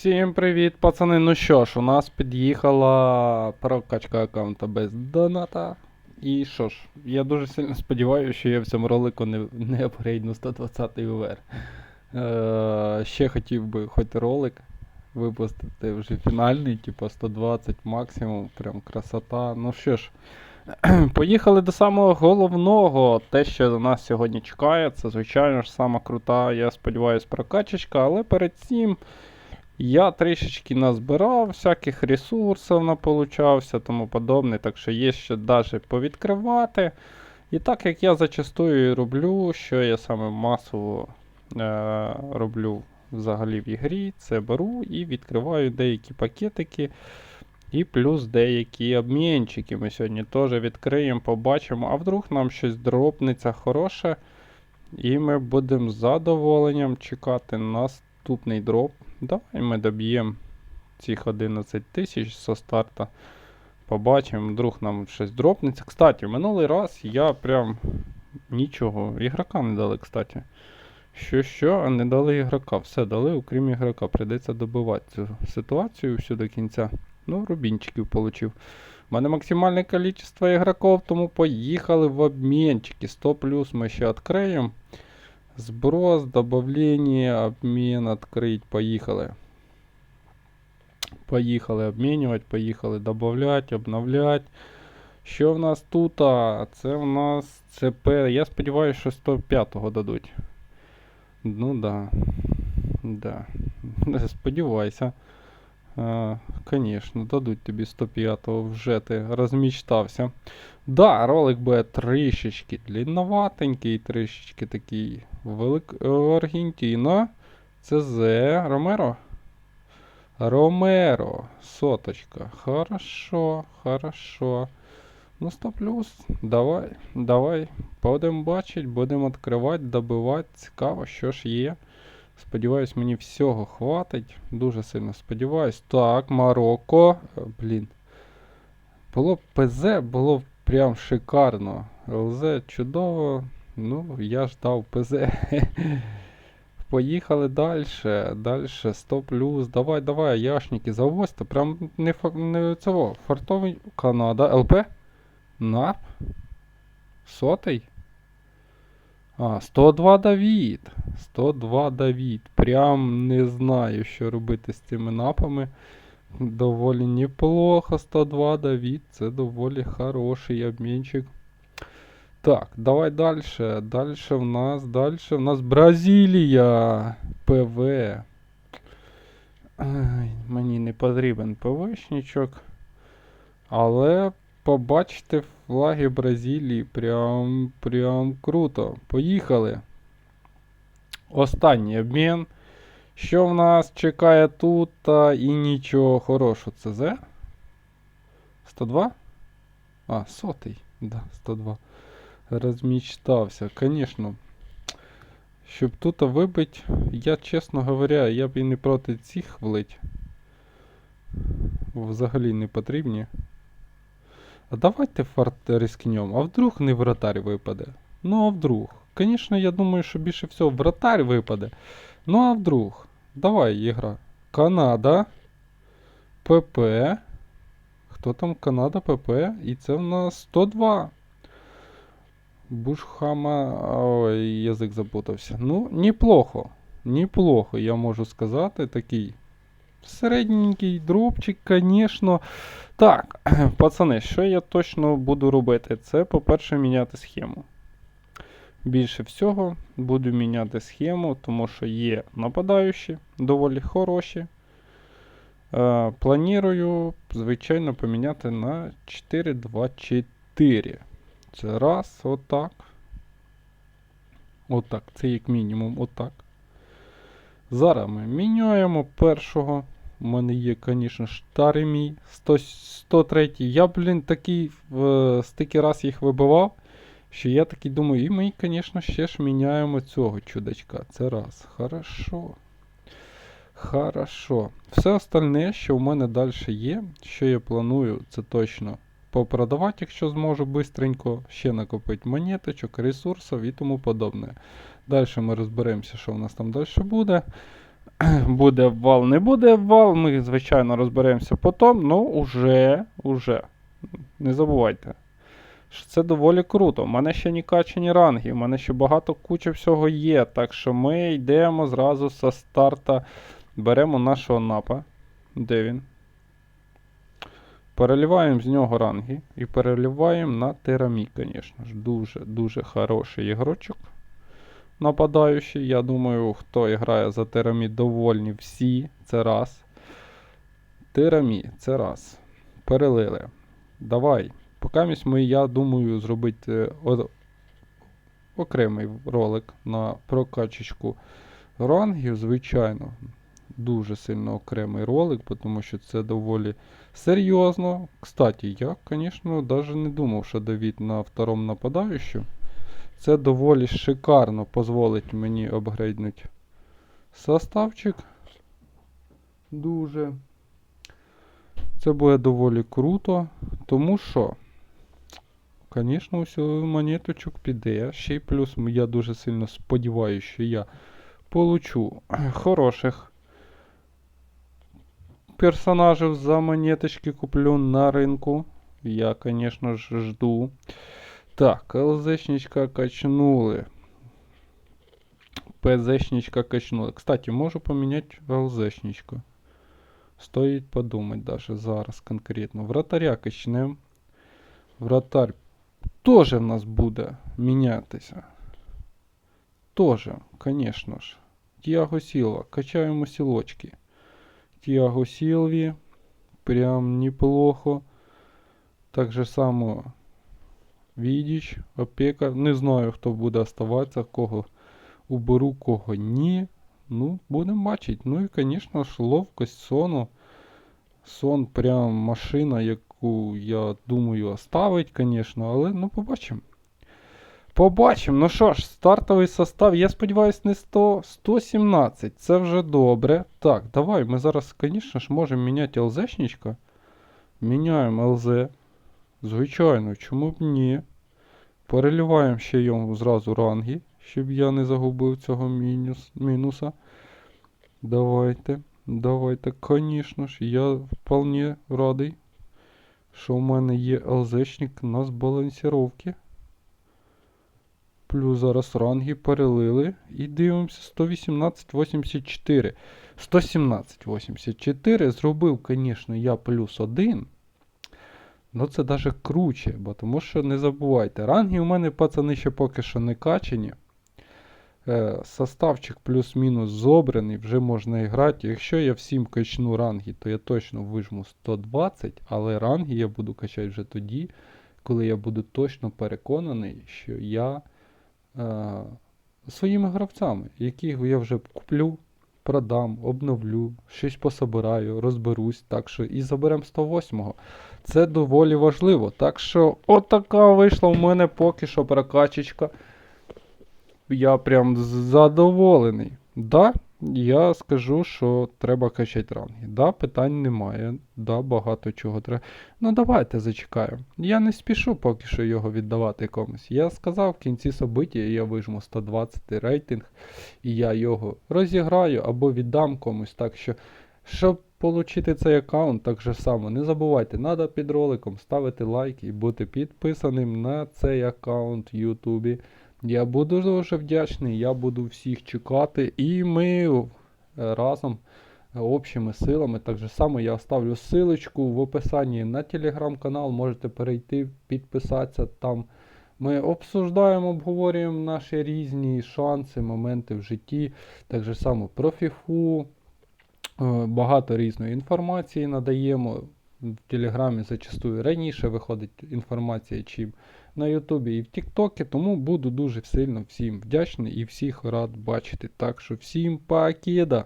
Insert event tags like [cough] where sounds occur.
Всім привіт, пацани. Ну що ж, у нас під'їхала прокачка аккаунта без доната. І що ж, я дуже сильно сподіваюся, що я в цьому ролику не, не апгрейдну 120 УВР. Е, ще хотів би хоч ролик випустити вже фінальний, типу 120 максимум, прям красота. Ну що ж, [clears throat] поїхали до самого головного. Те, що нас сьогодні чекає, це звичайно ж сама крута, я сподіваюся, прокачечка, але перед цим. Я трішечки назбирав всяких ресурсів наполучався, тому подобне, так що є ще навіть повідкривати. І так як я зачастую роблю, що я саме масово е- роблю взагалі в ігрі, це беру і відкриваю деякі пакетики. І плюс деякі обмінчики ми сьогодні теж відкриємо, побачимо, а вдруг нам щось дропнеться хороше. І ми будемо з задоволенням чекати наступний дроп. Давай ми доб'ємо цих 11 тисяч со старта. Побачимо, вдруг нам щось дропнеться. Кстати, минулий раз я прям нічого. Ігрока не дали, кстати. Що, що, а не дали ігрока. Все дали, окрім ігрока. Прийдеться добивати цю ситуацію всю до кінця. Ну, рубінчиків получив. У мене максимальне кількість ігроків, тому поїхали в обмінчики. 100 плюс ми ще відкриємо. Сброс, добавление, обмен, открыть. Поехали. Поїхали обмінювати, поїхали добавлять, обновлять. Що в нас тут? А, Це в нас ЦП. Я сподіваюся, що 105-го дадуть. Ну да. Да. [laughs] Сподівайся. Конечно, дадуть тобі 105-го, вже ти розмічтався. Да, ролик буде трішечки длинноватенький, трішечки такий велик... е, Аргентина. ЦЗ. Ромеро? Ромеро. Соточка. Хорошо, хорошо. Ну, 100 плюс. Давай, давай. Будемо бачити, будемо відкривати, добивати. Цікаво, що ж є. Сподіваюсь, мені всього хватить. Дуже сильно сподіваюсь. Так, Марокко. Е, Блін. Було б ПЗ, було прям шикарно. ЛЗ чудово. Ну, я ждав ПЗ. [laughs] Поїхали далі. Далі 100 плюс. Давай, давай, яшники, завозьте. Прям не, не цього. Фартовий Канада. ЛП? НАП? Сотий? А, 102 Давід. 102 Давід. Прям не знаю, що робити з цими напами. Доволі неплохо. 102 Давід. Це доволі хороший обмінчик. Так, давай далі. Далі в нас, далі в нас Бразилія. ПВ. Ай, мені не потрібен ПВшничок. Але побачите флаги Бразилії. Прям, прям круто. Поїхали. Останній обмін. Що в нас чекає тут? Та і нічого хорошого. ЦЗ? 102? А, сотий. Да, 102. Розмічтався. Конечно. Щоб тут вибить, я, чесно говоря, я б і не проти цих влить. Взагалі не потрібні. А давайте фарт рискнем. А вдруг не вратарь випаде? Ну, а вдруг. Звісно, я думаю, що більше всього вратарь випаде. Ну, а вдруг? Давай, ігра. Канада. ПП. Хто там? Канада, ПП. І це в нас 102. Бушхама. Ой, язик запутався. Ну, неплохо. Неплохо, я можу сказати. Такий середненький дропчик, звісно. Так, [clears throat] пацани, що я точно буду робити? Це, по-перше, міняти схему. Більше всього буду міняти схему, тому що є нападаючі, доволі хороші. Е, планую, звичайно, поміняти на 4-2-4. Це раз, отак. Отак. Це як мінімум отак. Зараз ми міняємо першого. У мене є, звісно, старий мій 100, 103. Я, блін, такий в стільки раз їх вибивав, що я такий думаю, і ми, звісно, ще ж міняємо цього чудачка. Це раз. Хорошо. Хорошо. Все остальне, що в мене далі є, що я планую, це точно попродавати, якщо зможу бистренько, ще накопити монеточок, ресурсів і тому подобне. Далі ми розберемося, що в нас там далі буде. [clears throat] буде вал, не буде вал, ми, звичайно, розберемося потім, ну уже, уже. Не забувайте. що Це доволі круто. У мене ще не качані ранги, у мене ще багато куча всього є. Так що ми йдемо зразу зі старта. Беремо нашого напа. Де він? Переливаємо з нього ранги і переливаємо на Терамі, звісно ж. Дуже-дуже хороший ігрочок. Нападаючий. Я думаю, хто грає за Терамі, довольні всі. Це раз. Терамі, це раз. Перелили. Давай. Покамість ми, я думаю, зробити е, окремий ролик на прокачечку рангів, звичайно. Дуже сильно окремий ролик, тому що це доволі серйозно. Кстати, я, звісно, навіть не думав, що Давід на втором нападаючому. Це доволі шикарно дозволить мені апгрейднути составчик. Дуже. Це буде доволі круто. Тому що, звісно, усю монеточок піде. Ще й плюс я дуже сильно сподіваюся, що я получу [clears throat] хороших персонажів за монеточки куплю на ринку. Я, звісно ж, жду. Так, ЛЗшничка качнули. ПЗшничка качнули. Кстати, можу поміняти ЛЗшничку. Стоїть подумати даже зараз конкретно. Вратаря качнем. Вратарь теж в нас буде мінятися. Тоже, конечно ж. Тіаго Сілва. Качаємо сілочки. Тіаго Сілві. Прям неплохо. Так же само Відіч, опека. Не знаю, хто буде оставатися, кого уберу, кого ні. Ну, будемо бачити. Ну і, звісно ж, ловкость сону. Сон прям машина, яку я думаю оставить, звісно, але ну побачимо. Побачимо. Ну що ж, стартовий состав, я сподіваюся, не 100, 117. Це вже добре. Так, давай, ми зараз, звісно ж, можемо міняти ЛЗшничка. Міняємо ЛЗ. Звичайно, чому б ні? Переливаємо ще йому зразу ранги, щоб я не загубив цього мінус, мінуса. Давайте, давайте, звісно ж, я вполне радий, що в мене є ЛЗшник на збалансіровки. Плюс зараз ранги перелили. І дивимося 118,84. 117,84. Зробив, звісно, я плюс один. Ну це даже круче, бо тому що не забувайте, ранги у мене пацани ще поки що не качені. Е, составчик плюс-мінус зобраний, вже можна і грати. Якщо я всім качну ранги, то я точно вижму 120, але ранги я буду качати вже тоді, коли я буду точно переконаний, що я е, своїми гравцями, яких я вже куплю, продам, обновлю, щось пособираю, розберусь. Так що і заберемо 108-го. Це доволі важливо. Так що отака вийшла в мене поки що прокачечка. Я прям задоволений. Да, я скажу, що треба качати ранги. Да, питань немає. Да, багато чого треба. Ну давайте зачекаємо. Я не спішу поки що його віддавати комусь. Я сказав, в кінці собиття я вижму 120 рейтинг, і я його розіграю або віддам комусь. Так що, щоб отримати цей аккаунт, так же само, не забувайте, треба під роликом ставити лайк і бути підписаним на цей аккаунт в Ютубі. Я буду дуже вдячний, я буду всіх чекати. І ми е, разом е, общими силами. Так же само я оставлю ссылочку в описанні на телеграм-канал. Можете перейти, підписатися там. Ми обсуждаємо, обговорюємо наші різні шанси, моменти в житті. Так же само про фіфу. Е, Багато різної інформації надаємо. В Телеграмі зачастую раніше виходить інформація, чим на Ютубі і в Тіктокі, тому буду дуже сильно всім вдячний і всіх рад бачити. Так що всім пакіда!